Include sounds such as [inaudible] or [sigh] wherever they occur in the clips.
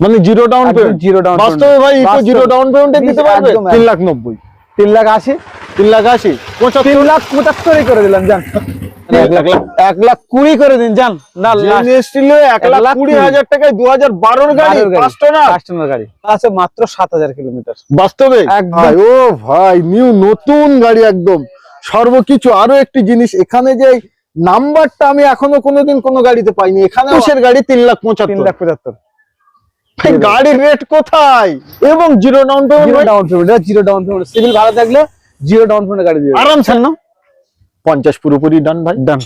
মানে zero down payment zero down বাস্তবে ভাই ইকো জিরো ডাউন পেমেন্টে দিতে পারবে? একদম, তিন লাখ নব্বই। তিন লাখ আশি। তিন লাখ আশি? তিন লাখ পঁচাত্তরই করে দিলাম জান। এক লাখ কুড়ি করে দিন জান। না এক লাখ কুড়ি। হাজার টাকায় দু হাজার বারোর গাড়ি। গাড়ি। কাস্টমার গাড়ি। আছে মাত্র সাত হাজার কিলোমিটার বাস্তবে? ও ভাই নিউ নতুন গাড়ি একদম। সর্বকিছু। আরও একটি জিনিস এখানে যে নাম্বারটা আমি এখনও কোনোদিন কোনো গাড়িতে পাইনি। এখানে গাড়ি তিন লাখ তিন পঁচাত্তর লাখ পঁচাত্তর। গাড়ির রেট কোথায়? এবং zero down payment down payment zero down payment CIBIL ভাড়া থাকলে জিরো ডাউন পেমেন্ট গাড়ি আরাম আরামসে না? পঞ্চাশ পুরোপুরি ডান ভাই। ডান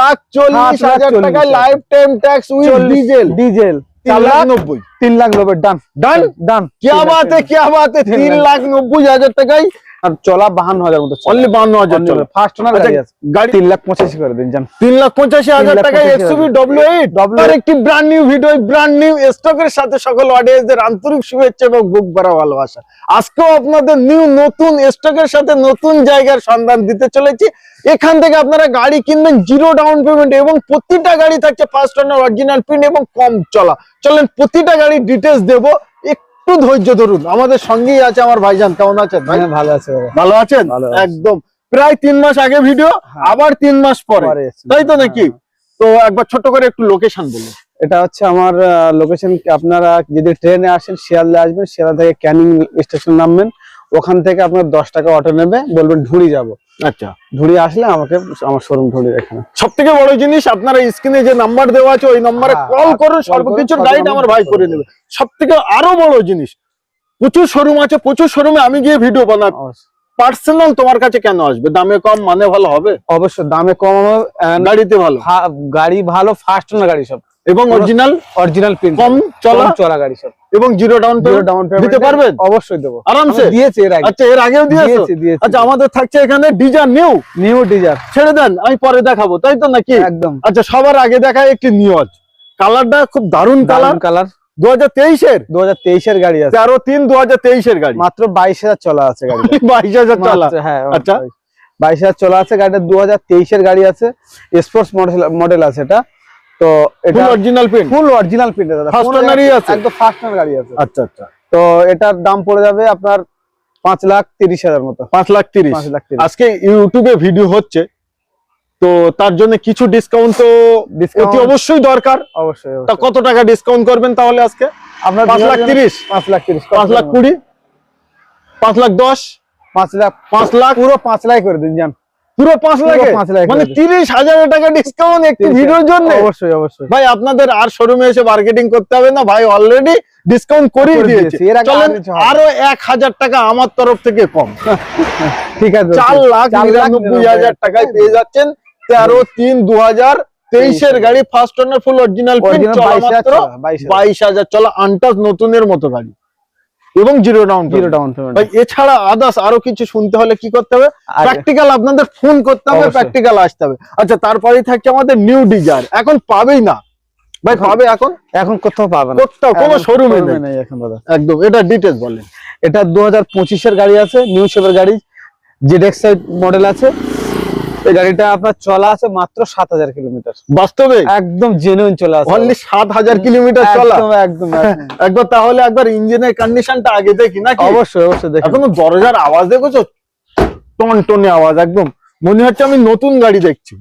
লাখ চল্লিশ হাজার টাকা lifetime tax with diesel diesel তিন লাখ নব্বই। ডান ডান ডান কে বাতে কে বাতে তিন লাখ নব্বই হাজার টাকায় আর চলা বাহান্ন হাজার মতো অনলি বান্ন হাজার চলে। ফার্স্ট ওনার আচ্ছা, গাড়ি আছে। গাড়ি তিন লাখ পঁচাশি করে দিন জান। তিন লাখ পঁচাশি হাজার হাজার। ডব্লিউ এইট W8 আর একটি brand new video brand new স্টকের সাথে সকল অডিয়েন্সদের আন্তরিক শুভেচ্ছা এবং বুক ভরা ভালোবাসা। আজকেও আপনাদের নিউ নতুন স্টকের সাথে নতুন জায়গার সন্ধান দিতে চলেছি। এখান থেকে আপনারা গাড়ি কিনবেন জিরো ডাউন পেমেন্ট এবং প্রতিটা গাড়ি থাকছে ফার্স্ট ওনার অরিজিনাল প্রিন্ট এবং কম চলা। চলেন প্রতিটা গাড়ির ডিটেলস দেবো। একটু ধৈর্য ধরুন। আমাদের সঙ্গেই আছে আমার ভাইজান। কেমন আছেন ভাই? হ্যাঁ ভালো আছে ভালো আছেন? একদম। প্রায় তিন মাস আগে ভিডিও হ্যাঁ। আবার তিন মাস পরে। পরে তাই তো নাকি? হ্যাঁ। তো একবার ছোট করে একটু লোকেশন বলুন। এটা হচ্ছে আমার লোকেশন আপনারা যদি ট্রেনে আসেন শিয়ালদা আসবেন শিয়ালদা থেকে ক্যানিং স্টেশন নামবেন। ওখান থেকে আপনার দশ টাকা অটো নেবে বলবেন ঢুড়ি যাব। আচ্ছা। ঢুড়ি আসলে আমাকে আমার শোরুম এখানে সব থেকে বড় জিনিস আপনারা স্ক্রিনে যে নাম্বার দেওয়া আছে ওই নাম্বারে হ্যাঁ, কল করুন সর্বকিছুর গাইড আমার ভাই করে নেবে সব থেকে আরও বড় জিনিস প্রচুর শোরুম আছে প্রচুর শোরুমে আমি গিয়ে ভিডিও বানাই পার্সোনাল তোমার কাছে কেন আসবে? দামে কম মানে ভালো হবে? দামে কম গাড়িতে ভালো? গাড়ি ভালো ফাস্ট ওনার গাড়ি সব? এবং অরিজিনাল অরিজিনাল প্রিন্ট কম চলা চলা গাড়ি সব। এবং জিরো ডাউন জিরো ডাউন দিতে পারবেন? অবশ্যই দেবো। আরামসে। দিয়েছি এর আগে। আচ্ছা এর আগেও দিয়েছ? দিয়েছি আচ্ছা আমাদের থাকছে এখানে ডিজার নিউ নিউ ডিজার ছেড়ে দেন আমি পরে দেখাবো তাই তো নাকি? একদম। আচ্ছা সবার আগে দেখায় একটি নিউজ কালারটা খুব দারুণ কালার কালার দু হাজার তেইশের? দু হাজার তেইশের গাড়ি আছে। তেরো তিন দু হাজার তেইশের গাড়ি। মাত্র বাইশ হাজার চলা আছে গাড়ি [laughs] বাইশ হাজার চালা। হ্যাঁ আচ্ছা। বাইশ। হাজার চলা আছে গাড়িটা দু হাজার তেইশের গাড়ি আছে। স্পোর্টস মডেল মডেল আছে এটা। তো এটা full original print full original print দাদা। First কোনো আছে? একদম ফার্স্ট গাড়ি আছে। আচ্ছা আচ্ছা। তো এটার দাম পড়ে যাবে আপনার পাঁচ লাখ তিরিশ হাজার মতো। পাঁচ লাখ তিরিশ। আজকে ইউটিউবে ভিডিও হচ্ছে। তো তার জন্য কিছু ডিসকাউন্ট তো অতি অবশ্যই দরকার। অবশ্যই তা কত টাকা ডিসকাউন্ট করবেন তাহলে আজকে? আপনার পাঁচ লাখ তিরিশ। পাঁচ লাখ তিরিশ পাঁচ লাখ কুড়ি। পাঁচ লাখ দশ। পাঁচ লাখ পাঁচ লাখ। পুরো পাঁচ লাখ করে দিন যান। পুরো পাঁচ লাখে? মানে তিরিশ হাজার টাকা ডিসকাউন্ট একটি তিরিশ ভিডিওর জন্য? অবশ্যই অবশ্যই। ভাই আপনাদের আর শোরুমে এসে মার্কেটিং করতে হবে না ভাই অলরেডি ডিসকাউন্ট করে দিয়েছে। আর এক হাজার টাকা আমার তরফ থেকে কম। ঠিক আছে চার লাখ নিরানব্বই হাজার টাকায় পেয়ে যাচ্ছেন তেরো তিন দু হাজার তেইশের গাড়ি ফার্স্ট ওনার ফুল অরিজিনাল বাইশ হাজার চলা, হাজার। নতুনের মতো গাড়ি। এবং zero down zero down payment ভাই এছাড়া আদার্স আরও কিছু শুনতে হলে কি করতে হবে? প্র্যাকটিক্যাল আপনাদের ফোন করতে হবে প্র্যাকটিক্যাল আসতে হবে। আচ্ছা তারপরেই থাকছে আমাদের নিউ ডিজার এখন পাবেই না। ভাই পাবে এখন? এখন কোথাও পাবেন কোথাও কোনো শোরুমে নেই। এখন দাদা। একদম এটা ডিটেলস বলেন। এটা দু হাজার পঁচিশের গাড়ি আছে নিউ শেপের গাড়ি। জেড মডেল আছে। গাড়িটা আপনার চলা আছে মাত্র সাত হাজার কিলোমিটার। বাস্তবে? একদম জেনুইন চলা আছে। অনলি সাত হাজার কিলোমিটার চলা? একদম। [laughs] একবার তাহলে একবার ইঞ্জিনের কন্ডিশনটা আগে দেখি অবশ্যই অবশ্যই এখনও দরজার আওয়াজ দেখেছ? টনটনে আওয়াজ একদম। মনে হচ্ছে আমি নতুন গাড়ি দেখছি।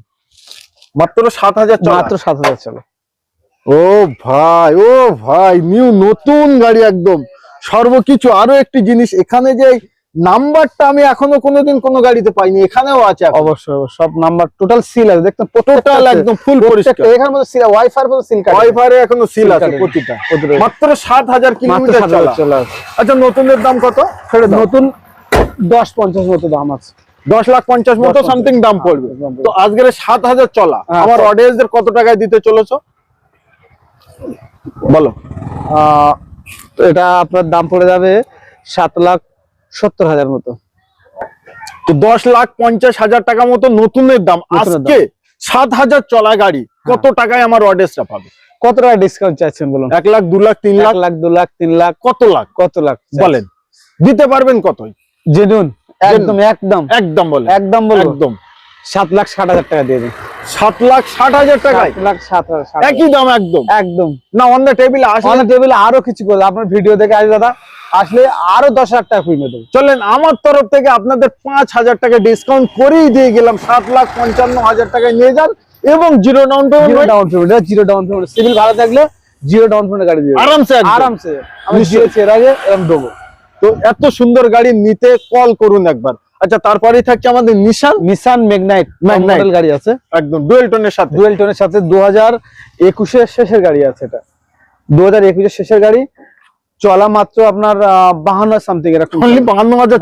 মাত্র সাত হাজার মাত্র সাত হাজার চলে। ও ভাই ও ভাই নিউ নতুন গাড়ি একদম। সর্বকিছু। আরও একটি জিনিস এখানে যে নাম্বারটা আমি এখনও কোনোদিন কোনো গাড়িতে পাইনি এখানেও আছে অবশ্যই। সব নাম্বার টোটাল সিল আছে। দেখতে টোটাল একদম ফুল পরিষ্কার। এখানে মধ্যে সিল ওয়াইফাই মধ্যে সিল কাটে। ওয়াইফারে এখনও সিল আছে প্রতিটা। মাত্র সাত হাজার মাত্র কিলোমিটার সাত চলা। আচ্ছা নতুনের দাম কত? ছেড়ে দাও। নতুন দশ পঞ্চাশ মতো দাম আছে। দশ লাখ পঞ্চাশ মতো সামথিং দাম পড়বে। তো আজকের সাত হাজার চলা হ্যাঁ, আমার অডিয়েন্সদের কত টাকায় দিতে চলেছো? বলো। আহ, এটা আপনার দাম পড়ে যাবে সাত লাখ সত্তর হাজার মতো। তো দশ লাখ পঞ্চাশ হাজার টাকা মতো নতুনের দাম। আজকে সাত হাজার চলা গাড়ি কত টাকায় আমার অডিয়েন্সটা পাবে? কত টাকা ডিসকাউন্ট চাইছেন বলুন? এক লাখ দু লাখ তিন লাখ? লাখ দু লাখ তিন লাখ। কত লাখ? কত লাখ বলেন। দিতে পারবেন কতই? জেনুন একদম একদম। একদম বলেন। একদম বলব। একদম। সাত লাখ ষাট হাজার টাকা দিয়ে দিন। সাত লাখ ষাট হাজার টাকায়? লাখ হাজার একই দাম একদম। একদম। না অন্য টেবিলে আসলে আমাদের টেবিলে আরও কিছু করে আপনার ভিডিও দেখে আসবে দাদা। আসলে আরও দশ হাজার টাকা কমিয়ে দেবো। চলেন আমার তরফ থেকে আপনাদের পাঁচ হাজার টাকা ডিসকাউন্ট করেই দিয়ে গেলাম। সাত লাখ পঞ্চান্ন হাজার টাকায় নিয়ে যান এবং zero down zero payment down payment zero down payment CIBIL ভালো থাকলে জিরো ডাউন পেমেন্ট গাড়ি দিয়ে আরামসে আরামসে। আমি। দিয়েছি এর আগে এরকম দেবো। তো এত সুন্দর গাড়ি নিতে কল করুন একবার। আচ্ছা তারপরেই থাকছে আমাদের নিশান ম্যাগনাইট Magnite। মডেল গাড়ি আছে। একদম ডুয়েল টোনের সাথে। ডুয়েল টোনের সাথে দু হাজার একুশের শেষের গাড়ি আছে এটা। দু হাজার একুশের শেষের গাড়ি। চলা মাত্র আপনার বাহান্ন সামথিং এরকম বাহান্ন হাজার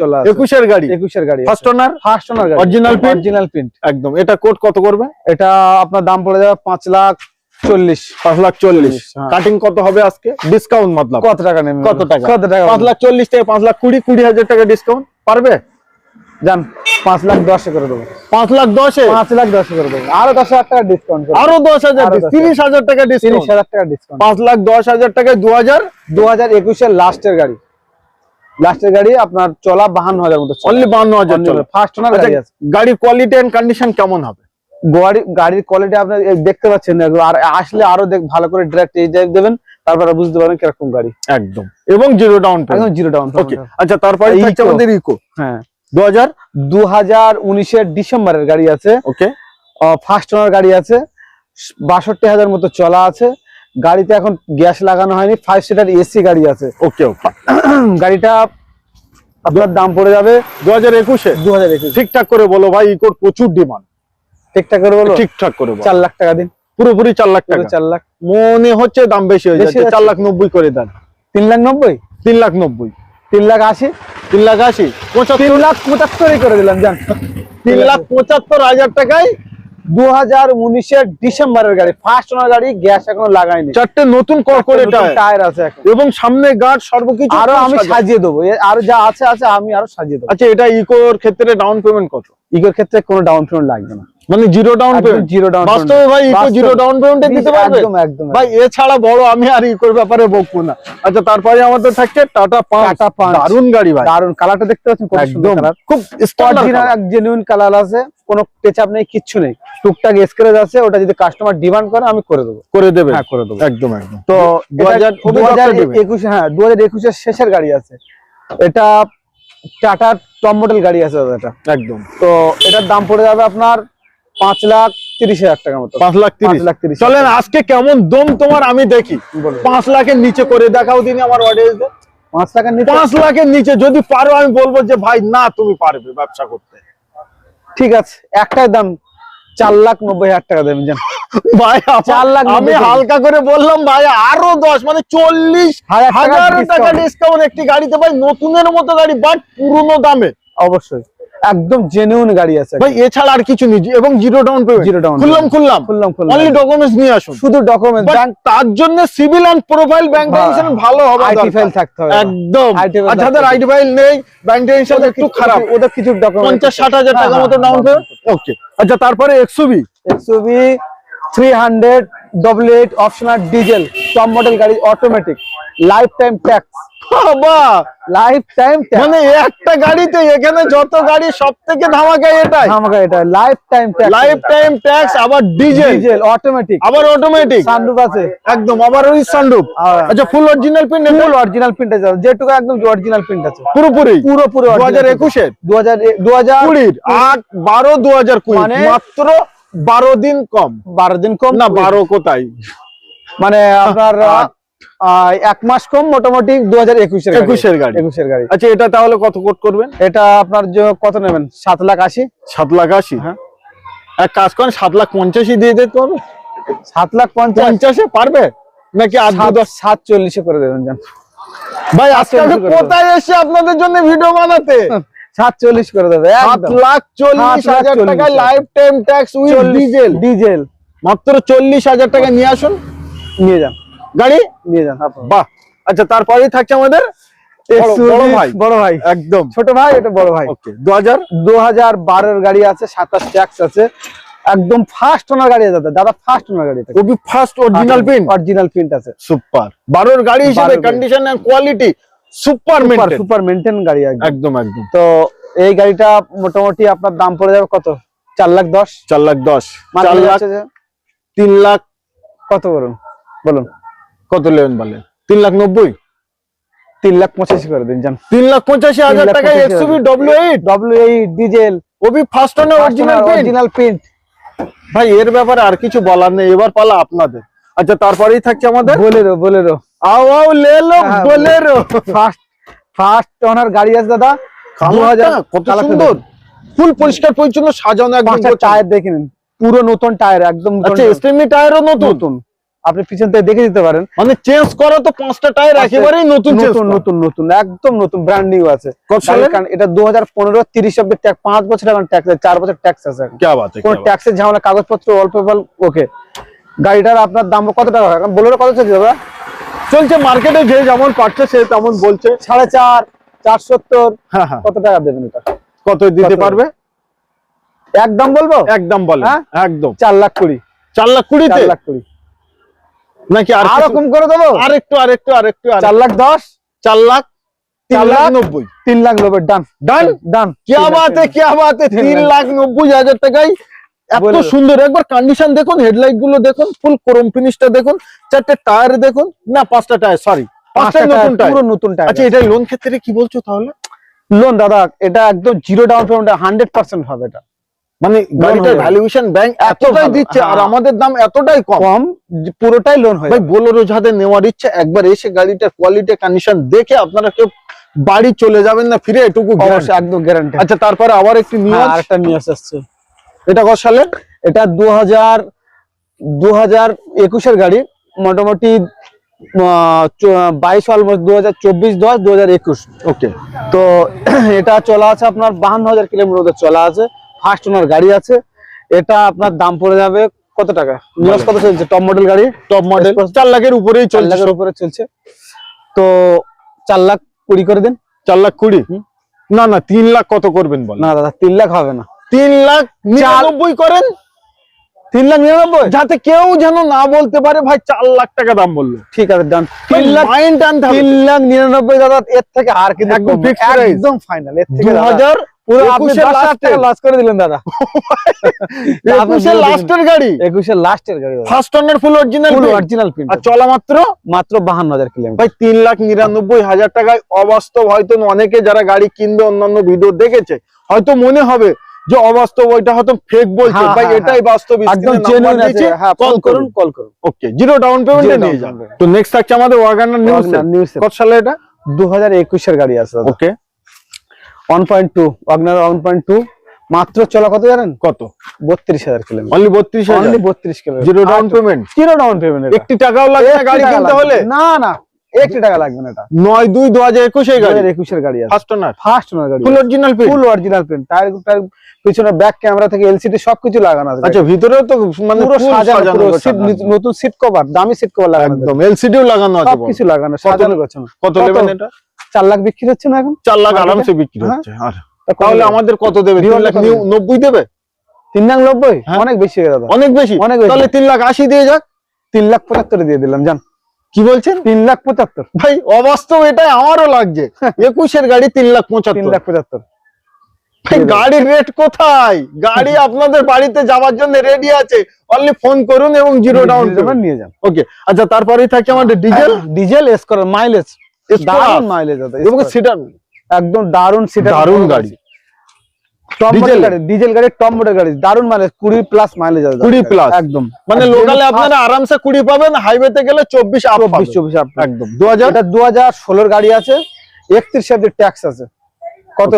চলা। একুশের গাড়ি। একুশের গাড়ি first owner first owner original? Original print একদম। এটা কোড কত করবে? এটা আপনার দাম পড়ে যাবে পাঁচ লাখ চল্লিশ। পাঁচ লাখ চল্লিশ। হ্যাঁ। কাটিং কত হবে আজকে? ডিসকাউন্ট মতলব। কত টাকা নেবে? কত টাকা? কত টাকা পাঁচ লাখ চল্লিশ থেকে পাঁচ লাখ কুড়ি কুড়ি হাজার টাকা ডিসকাউন্ট পারবে? যান পাঁচ লাখ দশে করে দেবো। পাঁচ লাখ দশে? পাঁচ লাখ দশে করে দেবো। আরও দশ হাজার টাকা ডিসকাউন্ট আরও দশ হাজার তিরিশ হাজার টাকা তিরিশ হাজার টাকা ডিসকাউন্ট পাঁচ লাখ দশ হাজার টাকায় দু হাজার? দু হাজার একুশের লাস্টের গাড়ি। লাস্টের গাড়ি আপনার চলা বাহান্ন হাজার মতো অনলি বান্ন হাজার ফার্স্ট ওনার আচ্ছা, গাড়ি আছে। গাড়ির কোয়ালিটি এন্ড কন্ডিশন কেমন হবে? গাড়ি গাড়ির কোয়ালিটি আপনি দেখতে পাচ্ছেন আর আসলে আরও দেখ ভালো করে ডিরেক্ট এই ড্রাইভ দেবেন তারপরে বুঝতে পারবেন কীরকম গাড়ি। একদম। এবং জিরো ডাউন একদম জিরো ডাউন আচ্ছা তারপরে ইকো হ্যাঁ। দু হাজার দু হাজার উনিশের ডিসেম্বরের গাড়ি আছে। ওকে। ফার্স্ট ওনার গাড়ি আছে। বাষট্টি হাজার মতো চলা আছে। গাড়িতে এখন গ্যাস লাগানো হয়নি। ফাইভ সিটার এসি গাড়ি আছে। ওকে ওকে। [clears throat] গাড়িটা আপনার দাম পড়ে যাবে দু হাজার একুশে? দু হাজার একুশ। ঠিকঠাক করে বলো ভাই ইকোর প্রচুর ডিমান্ড ঠিকঠাক করে বলো? ঠিকঠাক করে চার লাখ টাকা দিন। পুরোপুরি চার লাখ টাকা। চার লাখ। মনে হচ্ছে দাম বেশি হয়ে যাচ্ছে। চার লাখ নব্বই করে দেন। তিন লাখ নব্বই? তিন লাখ নব্বই। তিন লাখ আশি। তিন লাখ আশি? তিন লাখ পঁচাত্তরই করে দিলাম জান। তিন লাখ পঁচাত্তর হাজার টাকায় দু হাজার উনিশের ডিসেম্বরের গাড়ি। ফার্স্ট ওনার গাড়ি গ্যাস এখনও চারটে নতুন করে টায়ার আছে এবং সামনে গার্ড সর্বকিছু আরও আমি সাজিয়ে দেবো। আরও যা আছে আছে আমি আরও সাজিয়ে দেবো। আচ্ছা এটা ইকোর ক্ষেত্রে ডাউন পেমেন্ট কত? ইগোর ক্ষেত্রে কোনো ডাউন পেমেন্ট লাগবে না। মানে zero down payment zero down বাস্তবে ভাই ইকো জিরো ডাউন পেমেন্টে দিতে পারবে? একদম একদম। ভাই এছাড়া বড় আমি আর ইকোর ব্যাপারে বকবো না। আচ্ছা তারপরে আমাদের থাকছে টাটা পাঁচ টাটা পাঁচ। দারুণ গাড়ি ভাই। দারুণ কালারটা দেখতে পাচ্ছেন কত সুন্দর কালার খুব অরিজিনাল এক জেনুইন কালার আছে। কোনো টেচাপ নেই কিচ্ছু নেই। টুকটাক স্ক্রেচ আছে ওটা যদি কাস্টমার ডিমান্ড করে আমি করে দেবো। করে দেবে। হ্যাঁ করে দেবো। একদম একদম। তো দু হাজার দু হাজার অভিযোগটা দেবে। একুশে হ্যাঁ দু হাজার একুশের শেষের গাড়ি আছে। এটা টাটা টপ মডেল গাড়ি আছে দাদা এটা। একদম। তো এটার দাম পড়ে যাবে আপনার পাঁচ লাখ তিরিশ হাজার টাকা মতো। পাঁচ লাখ তিরিশ। লাখ তিরিশ। চলেন আজকে কেমন দম তোমার আমি দেখি। পাঁচ লাখের নিচে করে দেখাও দিন আমার অডিয়েন্স পাঁচ টাকার নিচে? পাঁচ লাখের নিচে যদি পারো আমি বলব যে ভাই না তুমি পারবে ব্যবসা করতে। ঠিক আছে একটাই দাম চার লাখ নব্বই হাজার টাকা দেবেন জান। ভাই চার লাখ আমি হালকা করে বললাম ভাই আরও দশ মানে চল্লিশ হাজার টাকা। ডিসকাউন্ট একটি গাড়িতে ভাই নতুনের মতো গাড়ি বাট পুরনো দামে। অবশ্যই। একদম জেনুইন গাড়ি আছে ভাই এছাড়া আর কিছু নেই। এবং zero down payment Zero down খুললাম খুললাম। খুললাম খুললাম। অনলি ডকুমেন্টস নিয়ে আসুন। শুধু ডকুমেন্ট But তার জন্য CIBIL and profile bank tension ভালো হবে আইটি ফাইল থাকতে হবে। একদম। আর যাদের আইটি ফাইল নেই ব্যাংক টেনশন একটু খারাপ। ওদের কিছু ডকুমেন্ট পঞ্চাশ ষাট হাজার টাকা মতো ডাউন পেমেন্ট ওকে আচ্ছা তারপরে XUV three hundred double eight optional diesel top model গাড়ি অটোমেটিক লাইফ টাইম ট্যাক্স বাবা লাইফ টাইম ট্যাক্স মানে একটা গাড়িতে এখানে যত গাড়ি সব থেকে ধামাকা এটাই। আমাকে এটা life time tax life time tax আবার ডিজেল ডিজেল অটোমেটিক আবার অটোমেটিক সানরুফ আছে। একদম আবার ওই সানরুফ হ্যাঁ। আচ্ছা full original pin full original print আছে যেটুকু একদম অরিজিনাল প্রিন্ট আছে। পুরোপুরি? পুরো পুরো দু হাজার একুশের? দু হাজার দু হাজার আট বারো দু হাজার মানে- মাত্র বারো দিন কম। বারো দিন কম না বারো কোথায়? মানে আপনার এক মাস কম মোটামুটি দু হাজার একুশের একুশের গাড়ি। একুশের গাড়ি। আচ্ছা এটা তাহলে কত কোট করবেন? এটা আপনার কত নেবেন? সাত লাখ আশি। সাত লাখ আশি? হ্যাঁ। এক কাজ করেন সাত লাখ পঞ্চাশই দিয়ে দিতে হবে। সাত লাখ পঞ্চাশ। পারবে? নাকি আট দু সাত দশ সাত করে দেবেন যান। ভাই আজকে কোথায় এসে আপনাদের জন্য ভিডিও বানাতে? সাত চল্লিশ করে দেবে সাত লাখ চল্লিশ হাজার টাকা। Lifetime tax with diesel diesel মাত্র চল্লিশ হাজার টাকা নিয়ে আসুন। নিয়ে যান। গাড়ি? নিয়ে যান। বাহ। আচ্ছা তারপরেই থাকছে আমাদের বড়- ভাই। একদম। ছোট ভাই এটা বড় ভাই। দু হাজার দু হাজার বারোর গাড়ি আছে সাতাশ ট্যাক্স আছে। একদম ফার্স্ট ওনার গাড়ি দাদা। দাদা ফার্স্ট ওনার গাড়ি first original pin original print আছে। সুপার বারোর গাড়ি হিসেবে condition and quality super maintain super maintain গাড়ি একদম। একদম তো এই গাড়িটা মোটামুটি আপনার দাম পড়ে যাবে কত? চার লাখ দশ? চার লাখ দশ। চার লাখ তিন লাখ। কত বলুন? বলুন। কত নেবেন বলেন তিন লাখ নব্বই? তিন লাখ পঁচাশি করে দিন যান তিন লাখ পঁচাশি হাজার টাকা হাজার। W eight W eight diesel Obi first owner original original print ভাই এর ব্যাপারে আর কিছু বলার নেই এবার পালা আপনাদের। আচ্ছা তারপরেই থাকছে আমাদের। Bolero Bolero. আও আও লে লো বোলেরো। ফার্স্ট ফার্স্ট ওনার গাড়ি আছে দাদা। কত সুন্দর। ফুল পরিষ্কার পরিচ্ছন্ন সাজানো একদম টায়ার দেখে নিন। পুরো নতুন টায়ার একদম আচ্ছা স্টেমি টায়ারও নতুন? নতুন। আপনি পিছন থেকে দেখে দিতে পারেন। মানে চেঞ্জ করা তো পাঁচটা টায়ার একেবারেই নতুন নতুন নতুন নতুন একদম নতুন ব্র্যান্ড নিউ আছে। এটা দু হাজার পনেরো তিরিশ অব্দি পাঁচ বছর এখন ট্যাক্স চার বছর ট্যাক্স আছে কোন ট্যাক্সের ঝামেলা কাগজপত্র অল্প ওকে গাড়িটার আপনার দাম কত টাকা বলে কত চলছে দাদা? চলছে মার্কেটে যে যেমন পাচ্ছে সে তেমন বলছে। সাড়ে চার চার সত্তর হ্যাঁ, হ্যাঁ। কত টাকা দেবেন এটা? কত দিতে পারবে? একদম বলব? একদম বলে হ্যাঁ? একদম। চার লাখ কুড়ি। চার লাখ কুড়ি চার লাখ কুড়ি। নাকি আর আরও কম করে দেবো? আর একটু আর একটু আর একটু চার লাখ দশ চার লাখ লাখ নব্বই। তিন লাখ ডান। ডান? তিন লাখ নব্বই হাজার টাকায় সুন্দর। একবার কন্ডিশন দেখুনগুলো দেখুন ফুল দেখুন চারটে টায়ার দেখুন। না পাঁচটা টায়ার সরি পাঁচটা নতুন নতুন টায়ার আচ্ছা লোন ক্ষেত্রে কি বলছো তাহলে? লোন দাদা এটা একদম zero down payment hundred percent হবে এটা। মানে গাড়িটার হয়ে ভ্যালুয়েশন ব্যাংক এত এতটাই দিচ্ছে আর হ্যাঁ। আমাদের দাম এতটাই কম। কম পুরোটাই লোন হয়ে ভাই বোলেরো যাদের নেওয়ার ইচ্ছে একবার এসে গাড়িটার কোয়ালিটি কন্ডিশন দেখে আপনারা কেউ বাড়ি চলে যাবেন না ফিরে এটুকু। একদম গ্যারান্টি আচ্ছা তারপরে আবার একটি নিউজ আর একটা নিয়ে আসছে। এটা কত সালের এটা দু হাজার দু হাজার একুশের গাড়ি মোটামুটি বাইশ অলমোস্ট দু হাজার চব্বিশ দশ দু হাজার একুশ। ওকে তো [clears throat] এটা চলা আছে আপনার বাহান্ন হাজার কিলোমিটার চলা আছে। ফার্স্ট ওনার গাড়ি আছে। এটা আপনার দাম পড়ে যাবে কত টাকা? নিউজ কত চলছে? টপ মডেল গাড়ি? টপ মডেল চার লাখের উপরেই চার লাখের উপরে চলছে। তো চার লাখ কুড়ি করে দিন। চার লাখ কুড়ি। না না তিন লাখ কত করবেন বল না দাদা তিন লাখ হবে না। তিন লাখ নিরানব্বই করেন? তিন লাখ নিরানব্বই? যাতে কেউ যেন না বলতে পারে ভাই চার লাখ টাকা দাম বলল। ঠিক আছে ডান তিন লাখ তিন লাখ নিরানব্বই দাদা এর থেকে আর কিন্তু একদম ফাইনাল এর থেকে হাজার পুরো আপনি একুশের দশ লাখ last টাকা লস করে দিলেন দাদা। [laughs] আপনি একুশের লাস্টের গাড়ি? লাস্টের গাড়ি first full original full original print আর চলা মাত্র? মাত্র ভাই লাখ নিরানব্বই হাজার টাকায় অবাস্তব হয়তো অনেকে যারা গাড়ি কিনবে অন্যান্য ভিডিও দেখেছে হয়তো মনে হবে যে অবাস্তব ওইটা হয়তো ফেক বলছে। হ্যাঁ, ভাই হ্যাঁ, এটাই বাস্তব একদম জেনুইন আছে। হ্যাঁ কল করুন কল করুন। ওকে জিরো ডাউন পেমেন্টে নিয়ে যান। তো নেক্সট থাকছে আমাদের ওয়াগানার নিউজ নিউজ কত সালে এটা? দু হাজার একুশের গাড়ি আছে okay one point two WagonR one point two মাত্র চলা কত জানেন? কত? বত্রিশ হাজার কিলোমিটার অনলি বত্রিশ অনলি বত্রিশ kilometre zero down payment zero down payment একটি টাকাও লাগবে না গাড়ি কিনতে হলে? না না একটি টাকা লাগবে না এটা। নয় দুই দু হাজার একুশে গাড়ি? একুশের গাড়ি ফার্স্ট ওনার ফার্স্ট ওনার গাড়ি full original pen full original পিছনে ব্যাক ক্যামেরা থেকে এলসিডি সবকিছু লাগানো আছে। আচ্ছা ভিতরেও তো মানে পুরো সাজানো নতুন সিট কভার দামি সিট কভার লাগানো আছে। একদম এলসিডিও লাগানো আছে সবকিছু লাগানো সাজানো গোছানো। কত কত? নেবেন এটা? চার লাখ বিক্রি হচ্ছে না এখন? চার লাখ আরামসে বিক্রি হ্যাঁ। হচ্ছে আর তাহলে আমাদের কত দেবে? তিন লাখ? নব্বই দেবে? তিন লাখ নব্বই? হ্যাঁ। অনেক বেশি দাদা। অনেক বেশি। অনেক তাহলে তিন লাখ আশি দিয়ে যাক। তিন লাখ পঁচাত্তর দিয়ে দিলাম জান। কি বলছেন? তিন লাখ পঁচাত্তর। ভাই অবাস্তব এটাই আমারও লাগছে। একুশের গাড়ি তিন লাখ পঁচাত্তর। তিন লাখ পঁচাত্তর। গাড়ির রেট কোথায়? গাড়ি [laughs] আপনাদের বাড়িতে যাওয়ার জন্য রেডি আছে। অনলি ফোন করুন এবং জিরো ডাউন পেমেন্ট নিয়ে যান। ওকে আচ্ছা তারপরেই থাকে আমাদের ডিজেল ডিজেল এস করার মাইলেজ দারুণ মাইলেজ দাদা এবং সেটা একদম দারুণ সেটা দারুণ গাড়ি। টপ? মডেল গাড়ি ডিজেল গাড়ি টপ মডেল গাড়ি দারুণ মাইলেজ কুড়ি প্লাস মাইলেজ আছে 20 plus? একদম। মানে লোকালে আপনারা আরামসে কুড়ি পাবেন হাইওয়েতে গেলে আপ আপ একদম। এটা গাড়ি আছে হাজার ট্যাক্স আছে। কত?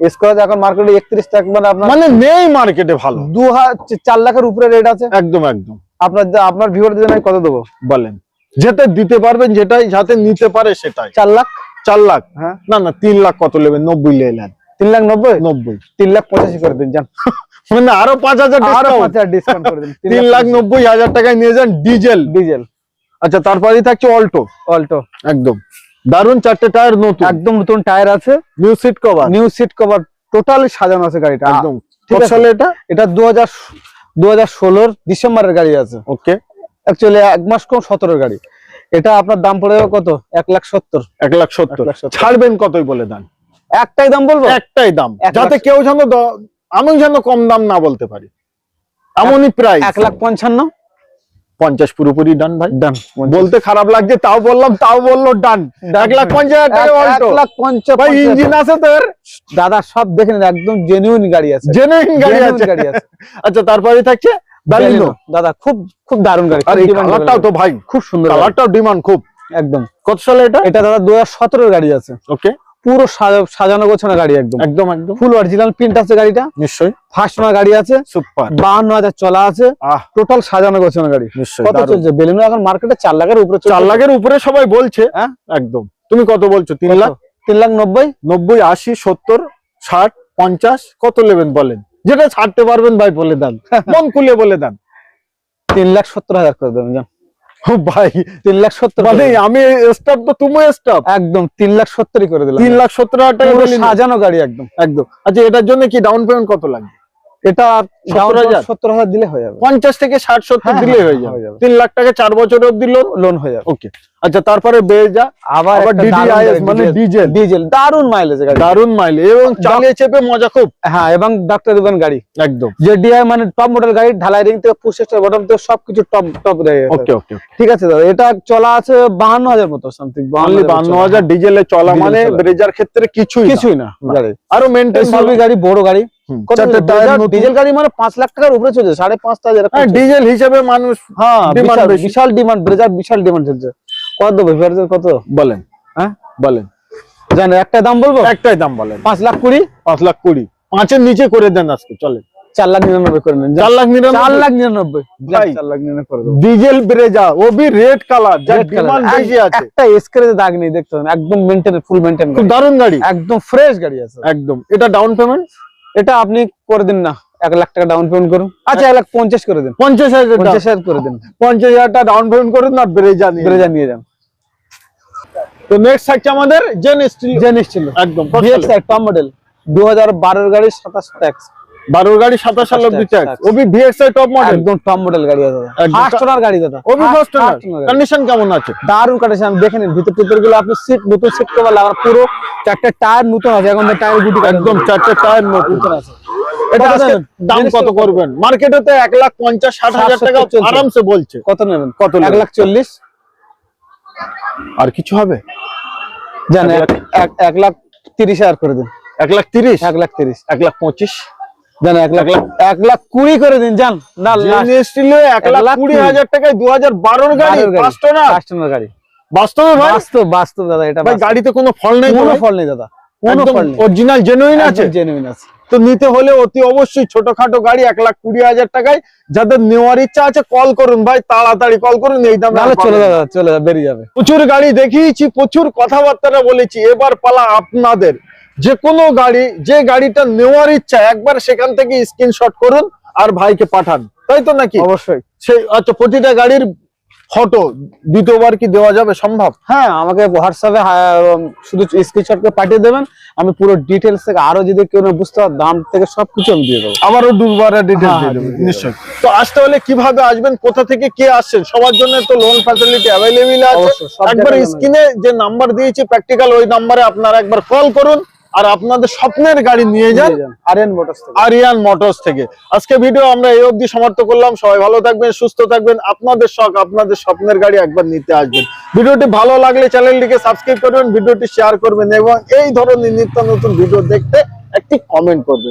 স্কোয়ার এখন মার্কেটে ট্যাক্স মানে আপনার মানে নেই মার্কেটে ভালো। দু হাজার চার লাখের উপরে রেট আছে। একদম একদম। আপনার আপনার ভিউয়ারদের জন্য কত দেবো? বলেন। যেটা দিতে পারবেন যেটাই যাতে নিতে পারে সেটাই। চার লাখ? চার লাখ। হ্যাঁ। না না তিন লাখ কত নেবেন? নব্বই লেলেন তিন লাখ নব্বই? নব্বই। তিন লাখ পঁচাশি করে দিন যান। [laughs] মানে আরও পাঁচ হাজার আরও। পাঁচ হাজার ডিসকাউন্ট করে দিন [laughs] তিন লাখ নব্বই হাজার টাকায় নিয়ে যান ডিজেল। ডিজেল। আচ্ছা তারপরেই থাকছে অল্টো। অল্টো। একদম। দারুণ চারটে টায়ার নতুন। একদম নতুন টায়ার আছে। New seat cover new seat cover totally সাজানো আছে গাড়িটা। একদম। ঠিক আছে। এটা? এটা দু হাজার দু হাজার ষোলোর ডিসেম্বরের গাড়ি আছে। ওকে অ্যাকচুয়ালি এক মাস কম সতেরোর গাড়ি। এটা আপনার দাম পড়ে কত? এক লাখ সত্তর। এক লাখ সত্তর। ছাড়বেন কতই বলে দেন? একটাই দাম বলব? একটাই দাম। যাতে কেউ যেন আমি যেন কম দাম না বলতে পারি। এমনই প্রাইস এক লাখ পঞ্চান্ন। পঞ্চাশ পুরোপুরি ডান ভাই। ডান বলতে খারাপ লাগছে তাও বললাম তাও বলল ডান এক লাখ পঞ্চাশ লাখ পঞ্চাশ ভাই ইঞ্জিন আছে তোর? দাদা সব দেখে নিন একদম জেনুইন গাড়ি আছে। জেনুইন গাড়ি আছে। গাড়ি আছে। আচ্ছা তারপরে থাকছে? ব্যালিনো দাদা খুব খুব দারুণ গাড়ি। আর এই কালারটাও তো ভাই খুব সুন্দর কালারটাও ডিমান্ড খুব। একদম। কত সালে এটা? এটা দাদা দু হাজার সতেরোর গাড়ি আছে। ওকে। পুরো সাজা- সাজানো গোছানো গাড়ি একদম। একদম একদম। ফুল অরিজিনাল প্রিন্ট আছে গাড়িটা। নিশ্চয়ই। ফার্স্ট ওনার গাড়ি আছে। সুপার বাহান্ন হাজার চলা আছে। টোটাল সাজানো গোছানো গাড়ি। নিশ্চয়ই কত চলছে? বেলুন এখন মার্কেটে চার লাখের উপরে চলছে। চার লাখের উপরে সবাই বলছে। হ্যাঁ? একদম। তুমি কত বলছো? তিন লাখ? তিন লাখ নব্বই? নব্বই আশি সত্তর ষাট পঞ্চাশ কত নেবেন বলেন? যেটা ছাড়তে পারবেন ভাই বলে দেন। [laughs] মন খুলে বলে দেন। তিন লাখ সত্তর হাজার করে দেবেন জান। ভাই তিন লাখ সত্তর মানে আমি স্টাফ তো তুমি স্টাফ একদম তিন লাখ সত্তরই করে দিলাম। তিন লাখ সত্তর হাজার টাকা। সাজানো গাড়ি একদম। একদম। আচ্ছা এটার জন্য কি ডাউন পেমেন্ট কত লাগবে? এটা সত্তর হাজার? সত্তর হাজার দিলে হয়ে যাবে। পঞ্চাশ থেকে ষাট সত্তর হ্যাঁ, দিলেই হ্যাঁ, হয়ে যাবে। তিন লাখ টাকা চার বছর অব্দি লোন লোন হয়ে যাবে। ওকে আচ্ছা তারপরে বেজা আবার মানে ডিজেল ডিজেল দারুণ মাইলেজ গাড়ি। দারুণ মাইল এবং চালিয়ে চেপে মজা খুব। হ্যাঁ এবং ডাক্তার গাড়ি। একদম। যে ডিআই মানে টপ মডেল গাড়ি ঢালাই রিং থেকে বটম থেকে সবকিছু টপ টপ ওকে ওকে ঠিক আছে দাদা এটা চলা আছে বাহান্ন হাজার মতো সামথিং অনলি হাজার ডিজেলে চলা। মানে। ব্রেজার ক্ষেত্রে কিছুই কিছুই না। আরও মেনটেন এসইউভি গাড়ি বড় গাড়ি। ডিজেল- গাড়ি মানে পাঁচ লাখ টাকার উপরে চলছে সাড়ে এরকম হ্যাঁ। ডিজেল হিসেবে মানুষ হ্যাঁ বিশাল ডিমান্ড ব্রেজার বিশাল ডিমান্ড চলছে। কত দেবে কত? বলেন। হ্যাঁ? বলেন। জানেন একটা দাম বলব? একটাই দাম বলেন। পাঁচ লাখ কুড়ি? পাঁচ লাখ কুড়ি। পাঁচের নিচে করে দেন আজকে চার লাখ নিরানব্বই করে নেন চার লাখ চার লাখ নিরানব্বই। চার লাখ নিরানব্বই করে ডিজেল ব্রেজা ও বি রেড কালার একটা স্ক্রেচে দাগ নেই দেখতে একদম মেনটেন ফুল মেনটেন খুব দারুণ গাড়ি। একদম ফ্রেশ গাড়ি আছে। একদম। এটা ডাউন পেমেন্ট এটা আপনি করে দিন না। এক লাখ টাকা ডাউন পেমেন্ট করুন। আচ্ছা এক লাখ পঞ্চাশ করে দিন। পঞ্চাশ হাজার। পঞ্চাশ হাজার করে দিন। পঞ্চাশ হাজার টাকা ডাউন পেমেন্ট করুন আর ব্রেজা ব্রেজা নিয়ে যান। তো নেক্সট থাকছে আমাদের জেন স্টিল জেন স্টিল একদম ভিএক্সআই টপ মডেল দু হাজার বারোর গাড়ি সাতাশ ট্যাক্স বারোর গাড়ি সাতাশ সাল অব্দি tax Obi VXI top model একদম টপ মডেল গাড়ি একদম। ফার্স্ট ওনার গাড়ি দাদা। ওবি ফার্স্ট গাড়ি। কন্ডিশন কেমন আছে? দারুণ আমি দেখে নিন ভিতর টিতরগুলো আপনি সিট নতুন সিট কভার লাগানো পুরো চারটে টায়ার নতুন আছে। এখন টায়ার গুটি একদম চারটে টায়ার নতুন। আছে। এটা? দাম কত? করবেন? মার্কেটে তো এক লাখ পঞ্চাশ ষাট হাজার টাকা আরামসে বলছে। কত নেবেন? কত এক লাখ চল্লিশ। আর কিছু হবে? জান এক লাখ তিরিশ হাজার করে দিন। এক লাখ তিরিশ? এক লাখ তিরিশ। এক লাখ পঁচিশ? জান এক লাখ এক লাখ কুড়ি করে দিন জান। না এক লাখ কুড়ি। হাজার টাকায় দু হাজার বারোর গাড়ি। বাস্তবে বাস্তব বাস্তব দাদা এটা ভাই গাড়িতে কোনো ফল নেই কোনো ফল নেই দাদা। কোনো ফল নেই। অরিজিনাল জেনুইন আছে? জেনুইন আছে। তো নিতে হলে অতি অবশ্যই ছোটখাটো গাড়ি এক লাখ কুড়ি হাজার টাকায়। যাদের নেওয়ার ইচ্ছা আছে কল করুন ভাই তাড়াতাড়ি কল করুন এই দামে চলে যাবে চলে যাবে বেরিয়ে যাবে। প্রচুর গাড়ি দেখিয়েছি প্রচুর কথাবার্তা বলেছি এবার পালা আপনাদের। যে কোনো গাড়ি যে গাড়িটা নেওয়ার ইচ্ছা একবার সেখান থেকে স্ক্রিনশট করুন আর ভাইকে পাঠান। তাই তো নাকি? অবশ্যই। সেই আচ্ছা প্রতিটা গাড়ির ফটো দ্বিতীয়বার কি দেওয়া যাবে সম্ভব? হ্যাঁ আমাকে হোয়াটসঅ্যাপে শুধু স্ক্রিনশট করে পাঠিয়ে দেবেন। আমি পুরো ডিটেলস থেকে আরও যদি কেউ না বুঝতে পার দাম থেকে সবকিছু আমি দিয়ে দেবো। আবারও দুবার ডিটেলস হ্যাঁ, দিয়ে দেবো। নিশ্চয়ই। তো আসতে হলে কীভাবে আসবেন? কোথা থেকে কে আসছেন? সবার জন্য তো লোন ফ্যাসিলিটি অ্যাভেলেবল আছে। একবার স্ক্রিনে যে নাম্বার দিয়েছি প্র্যাকটিক্যাল ওই নাম্বারে আপনারা একবার কল করুন। আর আপনাদের স্বপ্নের গাড়ি নিয়ে যান আরিয়ান মোটরস থেকে। আরিয়ান মোটরস থেকে। আজকে ভিডিও আমরা এই অবধি সমাপ্ত করলাম। সবাই ভালো থাকবেন সুস্থ থাকবেন। আপনাদের শখ আপনাদের স্বপ্নের গাড়ি একবার নিতে আসবেন। ভিডিওটি ভালো লাগলে চ্যানেলটিকে সাবস্ক্রাইব করবেন ভিডিওটি শেয়ার করবেন এবং এই ধরনের নিত্য নতুন ভিডিও দেখতে একটি কমেন্ট করবেন।